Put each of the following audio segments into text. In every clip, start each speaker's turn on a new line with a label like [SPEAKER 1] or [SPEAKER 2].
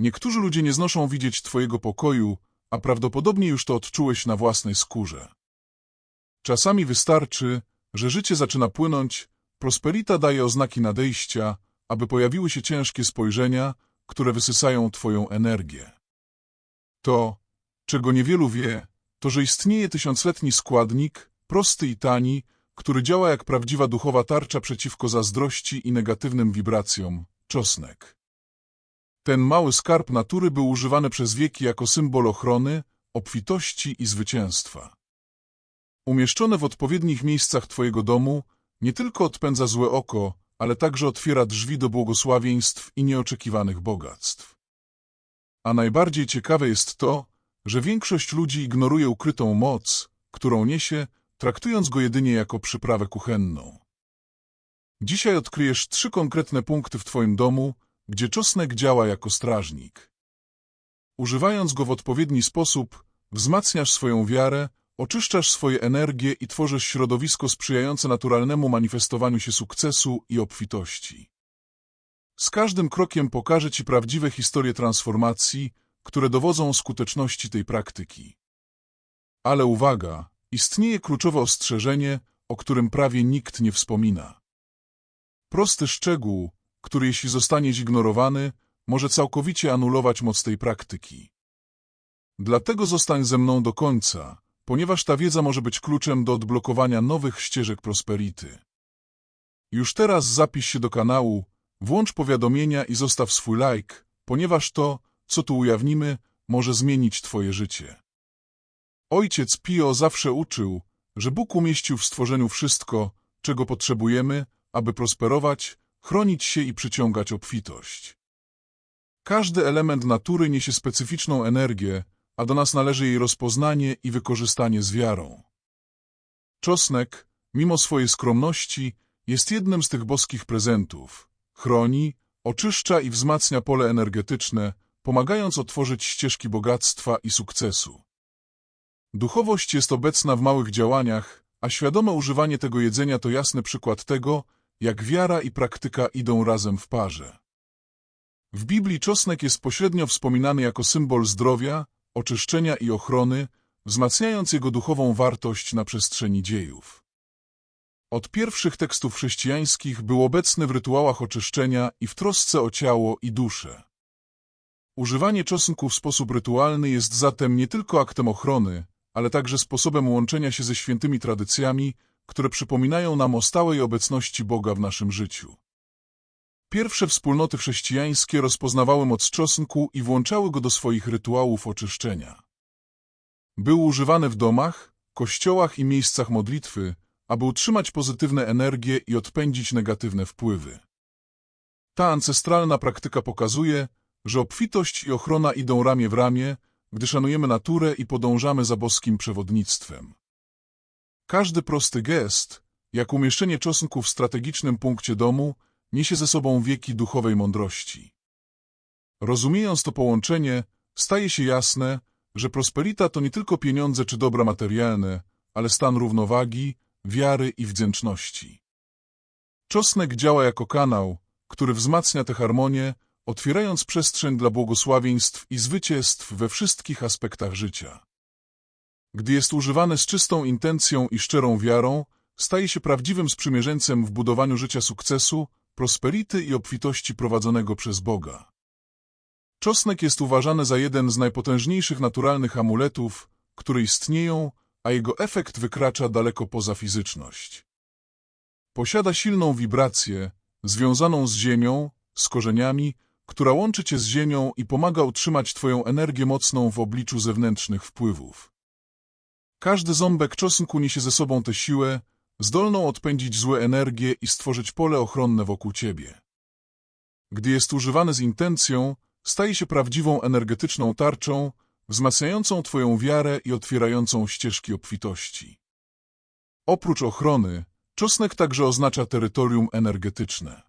[SPEAKER 1] Niektórzy ludzie nie znoszą widzieć Twojego pokoju, a prawdopodobnie już to odczułeś na własnej skórze. Czasami wystarczy, że życie zaczyna płynąć, prosperita daje oznaki nadejścia, aby pojawiły się ciężkie spojrzenia, które wysysają Twoją energię. To, czego niewielu wie, to że istnieje tysiącletni składnik, prosty i tani, który działa jak prawdziwa duchowa tarcza przeciwko zazdrości i negatywnym wibracjom czosnek. Ten mały skarb natury był używany przez wieki jako symbol ochrony, obfitości i zwycięstwa. Umieszczone w odpowiednich miejscach Twojego domu nie tylko odpędza złe oko, ale także otwiera drzwi do błogosławieństw i nieoczekiwanych bogactw. A najbardziej ciekawe jest to, że większość ludzi ignoruje ukrytą moc, którą niesie, traktując go jedynie jako przyprawę kuchenną. Dzisiaj odkryjesz trzy konkretne punkty w Twoim domu, gdzie czosnek działa jako strażnik. Używając go w odpowiedni sposób, wzmacniasz swoją wiarę, oczyszczasz swoje energie i tworzysz środowisko sprzyjające naturalnemu manifestowaniu się sukcesu i obfitości. Z każdym krokiem pokażę Ci prawdziwe historie transformacji, które dowodzą skuteczności tej praktyki. Ale uwaga, istnieje kluczowe ostrzeżenie, o którym prawie nikt nie wspomina. Prosty szczegół, który jeśli zostanie zignorowany, może całkowicie anulować moc tej praktyki. Dlatego zostań ze mną do końca, ponieważ ta wiedza może być kluczem do odblokowania nowych ścieżek prosperity. Już teraz zapisz się do kanału, włącz powiadomienia i zostaw swój like, ponieważ to, co tu ujawnimy, może zmienić Twoje życie. Ojciec Pio zawsze uczył, że Bóg umieścił w stworzeniu wszystko, czego potrzebujemy, aby prosperować, chronić się i przyciągać obfitość. Każdy element natury niesie specyficzną energię, a do nas należy jej rozpoznanie i wykorzystanie z wiarą. Czosnek, mimo swojej skromności, jest jednym z tych boskich prezentów. Chroni, oczyszcza i wzmacnia pole energetyczne, pomagając otworzyć ścieżki bogactwa i sukcesu. Duchowość jest obecna w małych działaniach, a świadome używanie tego jedzenia to jasny przykład tego, jak wiara i praktyka idą razem w parze. W Biblii czosnek jest pośrednio wspominany jako symbol zdrowia, oczyszczenia i ochrony, wzmacniając jego duchową wartość na przestrzeni dziejów. Od pierwszych tekstów chrześcijańskich był obecny w rytuałach oczyszczenia i w trosce o ciało i duszę. Używanie czosnku w sposób rytualny jest zatem nie tylko aktem ochrony, ale także sposobem łączenia się ze świętymi tradycjami, które przypominają nam o stałej obecności Boga w naszym życiu. Pierwsze wspólnoty chrześcijańskie rozpoznawały moc czosnku i włączały go do swoich rytuałów oczyszczenia. Był używany w domach, kościołach i miejscach modlitwy, aby utrzymać pozytywne energie i odpędzić negatywne wpływy. Ta ancestralna praktyka pokazuje, że obfitość i ochrona idą ramię w ramię, gdy szanujemy naturę i podążamy za boskim przewodnictwem. Każdy prosty gest, jak umieszczenie czosnku w strategicznym punkcie domu, niesie ze sobą wieki duchowej mądrości. Rozumiejąc to połączenie, staje się jasne, że prosperita to nie tylko pieniądze czy dobra materialne, ale stan równowagi, wiary i wdzięczności. Czosnek działa jako kanał, który wzmacnia tę harmonię, otwierając przestrzeń dla błogosławieństw i zwycięstw we wszystkich aspektach życia. Gdy jest używany z czystą intencją i szczerą wiarą, staje się prawdziwym sprzymierzeńcem w budowaniu życia sukcesu, prosperity i obfitości prowadzonego przez Boga. Czosnek jest uważany za jeden z najpotężniejszych naturalnych amuletów, które istnieją, a jego efekt wykracza daleko poza fizyczność. Posiada silną wibrację, związaną z ziemią, z korzeniami, która łączy cię z ziemią i pomaga utrzymać twoją energię mocną w obliczu zewnętrznych wpływów. Każdy ząbek czosnku niesie ze sobą tę siłę, zdolną odpędzić złe energie i stworzyć pole ochronne wokół ciebie. Gdy jest używany z intencją, staje się prawdziwą energetyczną tarczą, wzmacniającą Twoją wiarę i otwierającą ścieżki obfitości. Oprócz ochrony, czosnek także oznacza terytorium energetyczne.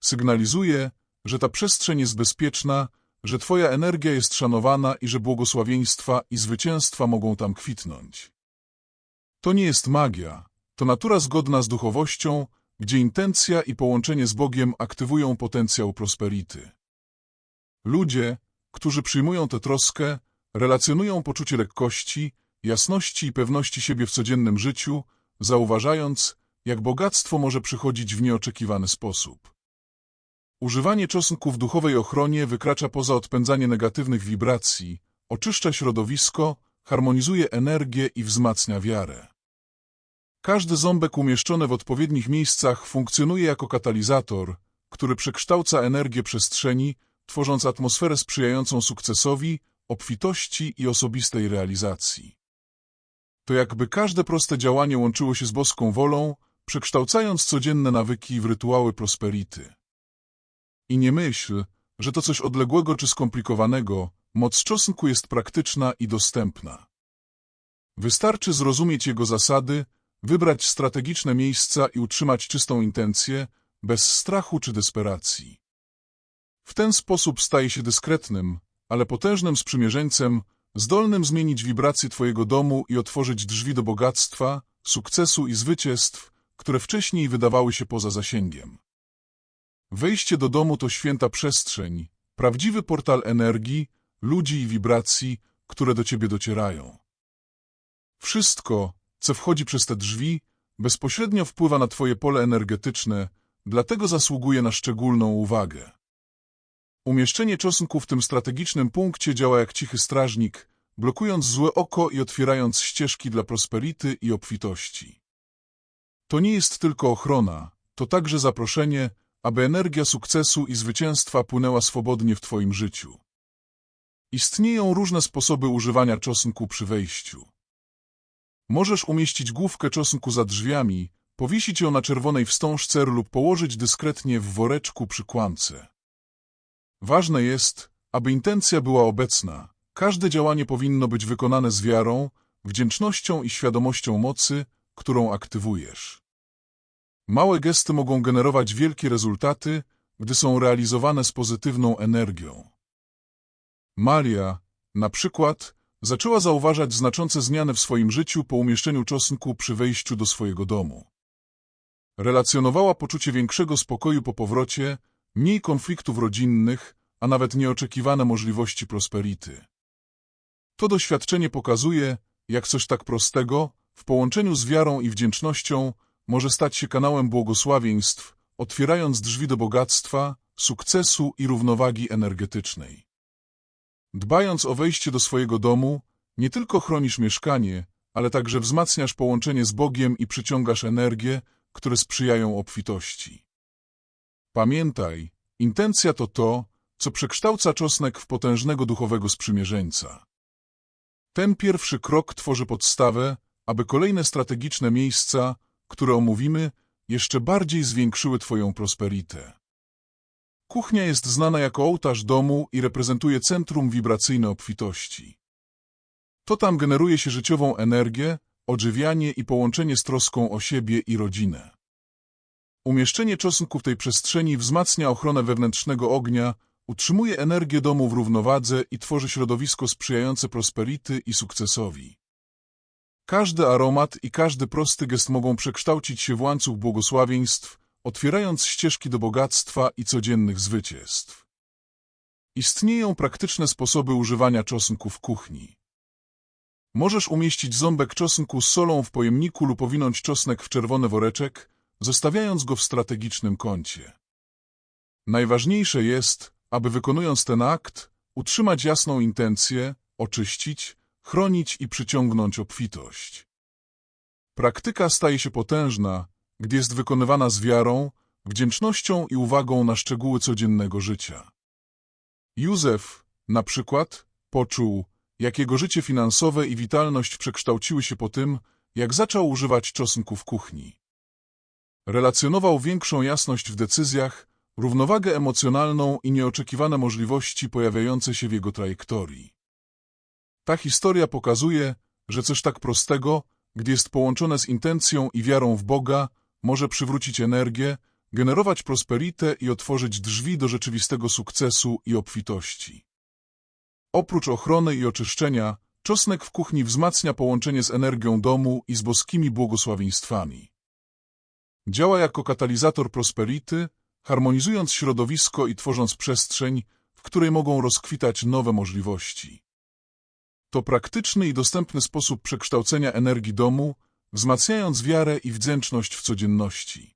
[SPEAKER 1] Sygnalizuje, że ta przestrzeń jest bezpieczna, że Twoja energia jest szanowana i że błogosławieństwa i zwycięstwa mogą tam kwitnąć. To nie jest magia, to natura zgodna z duchowością, gdzie intencja i połączenie z Bogiem aktywują potencjał prosperity. Ludzie, którzy przyjmują tę troskę, relacjonują poczucie lekkości, jasności i pewności siebie w codziennym życiu, zauważając, jak bogactwo może przychodzić w nieoczekiwany sposób. Używanie czosnku w duchowej ochronie wykracza poza odpędzanie negatywnych wibracji, oczyszcza środowisko, harmonizuje energię i wzmacnia wiarę. Każdy ząbek umieszczony w odpowiednich miejscach funkcjonuje jako katalizator, który przekształca energię przestrzeni, tworząc atmosferę sprzyjającą sukcesowi, obfitości i osobistej realizacji. To jakby każde proste działanie łączyło się z boską wolą, przekształcając codzienne nawyki w rytuały prosperity. I nie myśl, że to coś odległego czy skomplikowanego, moc czosnku jest praktyczna i dostępna. Wystarczy zrozumieć jego zasady, wybrać strategiczne miejsca i utrzymać czystą intencję, bez strachu czy desperacji. W ten sposób staje się dyskretnym, ale potężnym sprzymierzeńcem, zdolnym zmienić wibracje Twojego domu i otworzyć drzwi do bogactwa, sukcesu i zwycięstw, które wcześniej wydawały się poza zasięgiem. Wejście do domu to święta przestrzeń, prawdziwy portal energii, ludzi i wibracji, które do Ciebie docierają. Wszystko, co wchodzi przez te drzwi, bezpośrednio wpływa na Twoje pole energetyczne, dlatego zasługuje na szczególną uwagę. Umieszczenie czosnku w tym strategicznym punkcie działa jak cichy strażnik, blokując złe oko i otwierając ścieżki dla prosperity i obfitości. To nie jest tylko ochrona, to także zaproszenie, aby energia sukcesu i zwycięstwa płynęła swobodnie w Twoim życiu. Istnieją różne sposoby używania czosnku przy wejściu. Możesz umieścić główkę czosnku za drzwiami, powiesić ją na czerwonej wstążce lub położyć dyskretnie w woreczku przy kłamce. Ważne jest, aby intencja była obecna. Każde działanie powinno być wykonane z wiarą, wdzięcznością i świadomością mocy, którą aktywujesz. Małe gesty mogą generować wielkie rezultaty, gdy są realizowane z pozytywną energią. Maria, na przykład, zaczęła zauważać znaczące zmiany w swoim życiu po umieszczeniu czosnku przy wejściu do swojego domu. Relacjonowała poczucie większego spokoju po powrocie, mniej konfliktów rodzinnych, a nawet nieoczekiwane możliwości prosperity. To doświadczenie pokazuje, jak coś tak prostego, w połączeniu z wiarą i wdzięcznością, może stać się kanałem błogosławieństw, otwierając drzwi do bogactwa, sukcesu i równowagi energetycznej. Dbając o wejście do swojego domu, nie tylko chronisz mieszkanie, ale także wzmacniasz połączenie z Bogiem i przyciągasz energię, które sprzyjają obfitości. Pamiętaj, intencja to to, co przekształca czosnek w potężnego duchowego sprzymierzeńca. Ten pierwszy krok tworzy podstawę, aby kolejne strategiczne miejsca, które omówimy, jeszcze bardziej zwiększyły Twoją prosperitę. Kuchnia jest znana jako ołtarz domu i reprezentuje centrum wibracyjne obfitości. To tam generuje się życiową energię, odżywianie i połączenie z troską o siebie i rodzinę. Umieszczenie czosnku w tej przestrzeni wzmacnia ochronę wewnętrznego ognia, utrzymuje energię domu w równowadze i tworzy środowisko sprzyjające prosperity i sukcesowi. Każdy aromat i każdy prosty gest mogą przekształcić się w łańcuch błogosławieństw, otwierając ścieżki do bogactwa i codziennych zwycięstw. Istnieją praktyczne sposoby używania czosnku w kuchni. Możesz umieścić ząbek czosnku z solą w pojemniku lub owinąć czosnek w czerwony woreczek, zostawiając go w strategicznym kącie. Najważniejsze jest, aby wykonując ten akt, utrzymać jasną intencję, oczyścić, chronić i przyciągnąć obfitość. Praktyka staje się potężna, gdy jest wykonywana z wiarą, wdzięcznością i uwagą na szczegóły codziennego życia. Józef, na przykład, poczuł, jak jego życie finansowe i witalność przekształciły się po tym, jak zaczął używać czosnku w kuchni. Relacjonował większą jasność w decyzjach, równowagę emocjonalną i nieoczekiwane możliwości pojawiające się w jego trajektorii. Ta historia pokazuje, że coś tak prostego, gdy jest połączone z intencją i wiarą w Boga, może przywrócić energię, generować prosperitę i otworzyć drzwi do rzeczywistego sukcesu i obfitości. Oprócz ochrony i oczyszczenia, czosnek w kuchni wzmacnia połączenie z energią domu i z boskimi błogosławieństwami. Działa jako katalizator prosperity, harmonizując środowisko i tworząc przestrzeń, w której mogą rozkwitać nowe możliwości. To praktyczny i dostępny sposób przekształcenia energii domu, wzmacniając wiarę i wdzięczność w codzienności.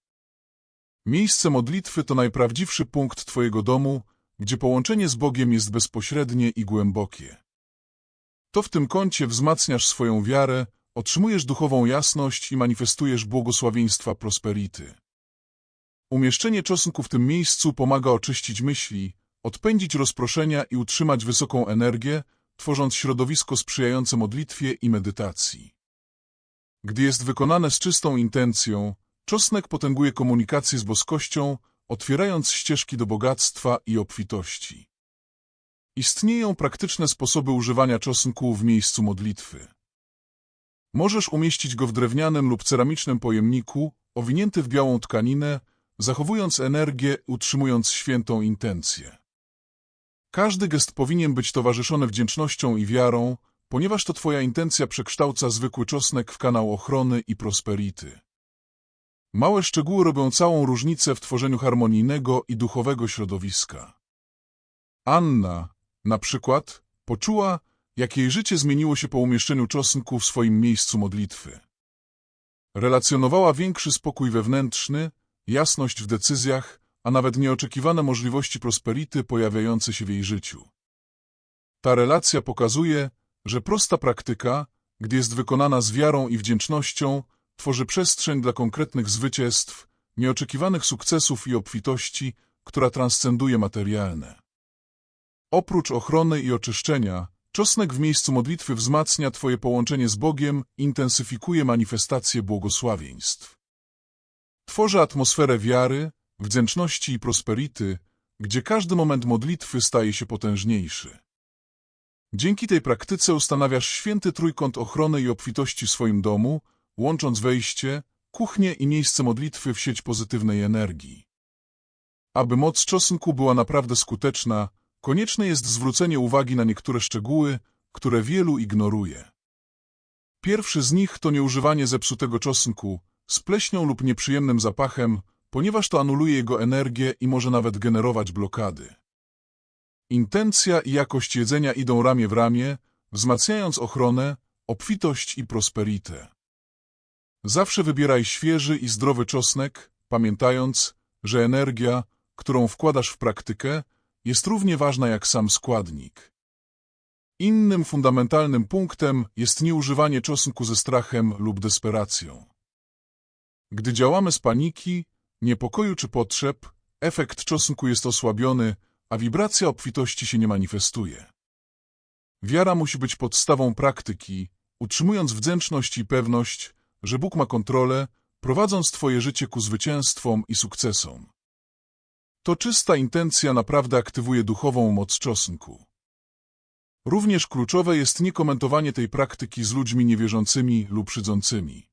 [SPEAKER 1] Miejsce modlitwy to najprawdziwszy punkt Twojego domu, gdzie połączenie z Bogiem jest bezpośrednie i głębokie. To w tym kącie wzmacniasz swoją wiarę, otrzymujesz duchową jasność i manifestujesz błogosławieństwa prosperity. Umieszczenie czosnku w tym miejscu pomaga oczyścić myśli, odpędzić rozproszenia i utrzymać wysoką energię, tworząc środowisko sprzyjające modlitwie i medytacji. Gdy jest wykonane z czystą intencją, czosnek potęguje komunikację z boskością, otwierając ścieżki do bogactwa i obfitości. Istnieją praktyczne sposoby używania czosnku w miejscu modlitwy. Możesz umieścić go w drewnianym lub ceramicznym pojemniku, owinięty w białą tkaninę, zachowując energię, utrzymując świętą intencję. Każdy gest powinien być towarzyszony wdzięcznością i wiarą, ponieważ to Twoja intencja przekształca zwykły czosnek w kanał ochrony i prosperity. Małe szczegóły robią całą różnicę w tworzeniu harmonijnego i duchowego środowiska. Anna, na przykład, poczuła, jak jej życie zmieniło się po umieszczeniu czosnku w swoim miejscu modlitwy. Relacjonowała większy spokój wewnętrzny, jasność w decyzjach, a nawet nieoczekiwane możliwości prosperity pojawiające się w jej życiu. Ta relacja pokazuje, że prosta praktyka, gdy jest wykonana z wiarą i wdzięcznością, tworzy przestrzeń dla konkretnych zwycięstw, nieoczekiwanych sukcesów i obfitości, która transcenduje materialne. Oprócz ochrony i oczyszczenia, czosnek w miejscu modlitwy wzmacnia Twoje połączenie z Bogiem, intensyfikuje manifestację błogosławieństw. Tworzy atmosferę wiary, wdzięczności i prosperity, gdzie każdy moment modlitwy staje się potężniejszy. Dzięki tej praktyce ustanawiasz święty trójkąt ochrony i obfitości w swoim domu, łącząc wejście, kuchnię i miejsce modlitwy w sieć pozytywnej energii. Aby moc czosnku była naprawdę skuteczna, konieczne jest zwrócenie uwagi na niektóre szczegóły, które wielu ignoruje. Pierwszy z nich to nieużywanie zepsutego czosnku, z pleśnią lub nieprzyjemnym zapachem, ponieważ to anuluje jego energię i może nawet generować blokady. Intencja i jakość jedzenia idą ramię w ramię, wzmacniając ochronę, obfitość i prosperitę. Zawsze wybieraj świeży i zdrowy czosnek, pamiętając, że energia, którą wkładasz w praktykę, jest równie ważna jak sam składnik. Innym fundamentalnym punktem jest nieużywanie czosnku ze strachem lub desperacją. Gdy działamy z paniki, niepokoju czy potrzeb, efekt czosnku jest osłabiony, a wibracja obfitości się nie manifestuje. Wiara musi być podstawą praktyki, utrzymując wdzięczność i pewność, że Bóg ma kontrolę, prowadząc Twoje życie ku zwycięstwom i sukcesom. To czysta intencja naprawdę aktywuje duchową moc czosnku. Również kluczowe jest niekomentowanie tej praktyki z ludźmi niewierzącymi lub szydzącymi.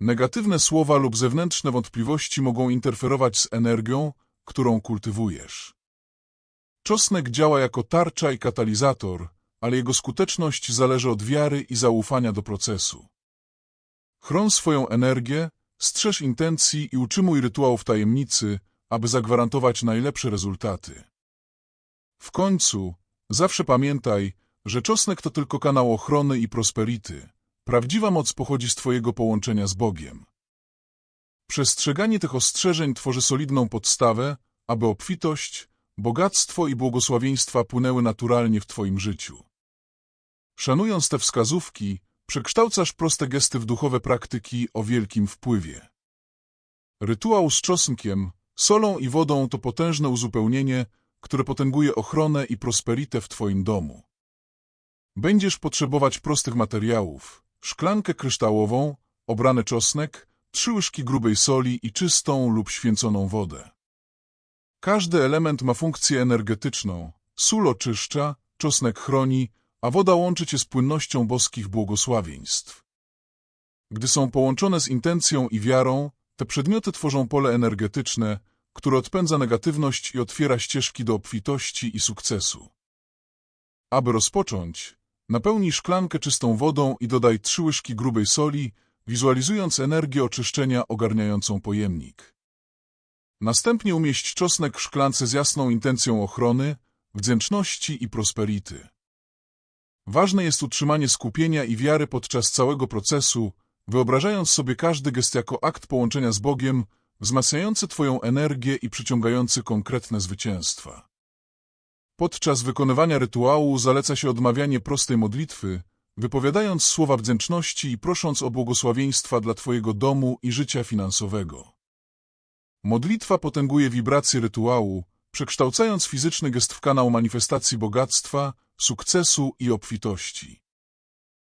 [SPEAKER 1] Negatywne słowa lub zewnętrzne wątpliwości mogą interferować z energią, którą kultywujesz. Czosnek działa jako tarcza i katalizator, ale jego skuteczność zależy od wiary i zaufania do procesu. Chron swoją energię, strzeż intencji i utrzymuj rytuałów tajemnicy, aby zagwarantować najlepsze rezultaty. W końcu, zawsze pamiętaj, że czosnek to tylko kanał ochrony i prosperity, Prawdziwa moc pochodzi z Twojego połączenia z Bogiem. Przestrzeganie tych ostrzeżeń tworzy solidną podstawę, aby obfitość, bogactwo i błogosławieństwa płynęły naturalnie w Twoim życiu. Szanując te wskazówki, przekształcasz proste gesty w duchowe praktyki o wielkim wpływie. Rytuał z czosnkiem, solą i wodą to potężne uzupełnienie, które potęguje ochronę i prosperitę w Twoim domu. Będziesz potrzebować prostych materiałów, szklankę kryształową, obrany czosnek, trzy łyżki grubej soli i czystą lub święconą wodę. Każdy element ma funkcję energetyczną. Sól oczyszcza, czosnek chroni, a woda łączy cię z płynnością boskich błogosławieństw. Gdy są połączone z intencją i wiarą, te przedmioty tworzą pole energetyczne, które odpędza negatywność i otwiera ścieżki do obfitości i sukcesu. Aby rozpocząć, Napełnij szklankę czystą wodą i dodaj trzy łyżki grubej soli, wizualizując energię oczyszczenia ogarniającą pojemnik. Następnie umieść czosnek w szklance z jasną intencją ochrony, wdzięczności i prosperity. Ważne jest utrzymanie skupienia i wiary podczas całego procesu, wyobrażając sobie każdy gest jako akt połączenia z Bogiem, wzmacniający Twoją energię i przyciągający konkretne zwycięstwa. Podczas wykonywania rytuału zaleca się odmawianie prostej modlitwy, wypowiadając słowa wdzięczności i prosząc o błogosławieństwa dla Twojego domu i życia finansowego. Modlitwa potęguje wibracje rytuału, przekształcając fizyczny gest w kanał manifestacji bogactwa, sukcesu i obfitości.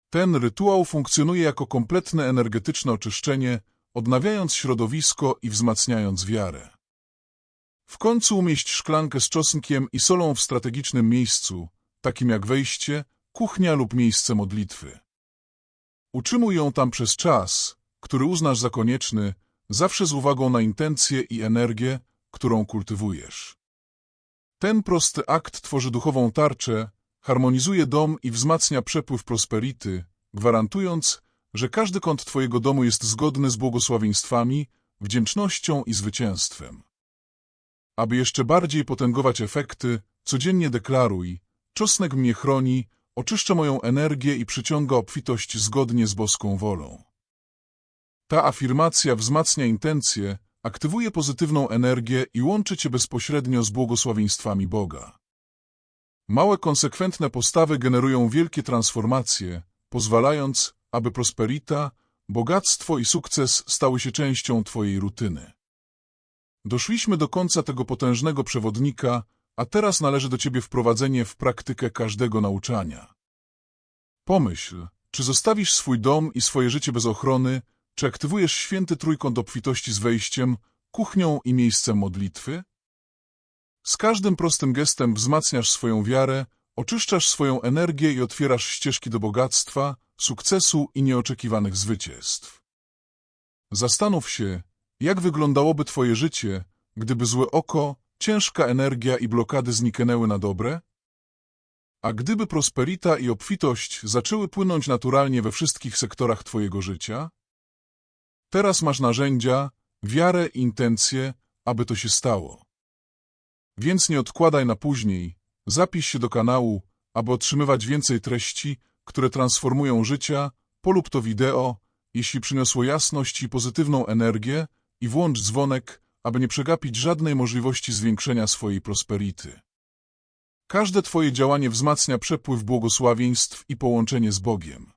[SPEAKER 1] Ten rytuał funkcjonuje jako kompletne energetyczne oczyszczenie, odnawiając środowisko i wzmacniając wiarę. W końcu umieść szklankę z czosnkiem i solą w strategicznym miejscu, takim jak wejście, kuchnia lub miejsce modlitwy. Utrzymuj ją tam przez czas, który uznasz za konieczny, zawsze z uwagą na intencje i energię, którą kultywujesz. Ten prosty akt tworzy duchową tarczę, harmonizuje dom i wzmacnia przepływ prosperity, gwarantując, że każdy kąt Twojego domu jest zgodny z błogosławieństwami, wdzięcznością i zwycięstwem. Aby jeszcze bardziej potęgować efekty, codziennie deklaruj, czosnek mnie chroni, oczyszcza moją energię i przyciąga obfitość zgodnie z boską wolą. Ta afirmacja wzmacnia intencje, aktywuje pozytywną energię i łączy Cię bezpośrednio z błogosławieństwami Boga. Małe, konsekwentne postawy generują wielkie transformacje, pozwalając, aby prosperita, bogactwo i sukces stały się częścią Twojej rutyny. Doszliśmy do końca tego potężnego przewodnika, a teraz należy do Ciebie wprowadzenie w praktykę każdego nauczania. Pomyśl, czy zostawisz swój dom i swoje życie bez ochrony, czy aktywujesz święty trójkąt obfitości z wejściem, kuchnią i miejscem modlitwy? Z każdym prostym gestem wzmacniasz swoją wiarę, oczyszczasz swoją energię i otwierasz ścieżki do bogactwa, sukcesu i nieoczekiwanych zwycięstw. Zastanów się, jak wyglądałoby Twoje życie, gdyby złe oko, ciężka energia i blokady zniknęły na dobre? A gdyby prosperita i obfitość zaczęły płynąć naturalnie we wszystkich sektorach Twojego życia? Teraz masz narzędzia, wiarę i intencje, aby to się stało. Więc nie odkładaj na później, zapisz się do kanału, aby otrzymywać więcej treści, które transformują życia, polub to wideo, jeśli przyniosło jasność i pozytywną energię i włącz dzwonek, aby nie przegapić żadnej możliwości zwiększenia swojej prosperity. Każde Twoje działanie wzmacnia przepływ błogosławieństw i połączenie z Bogiem.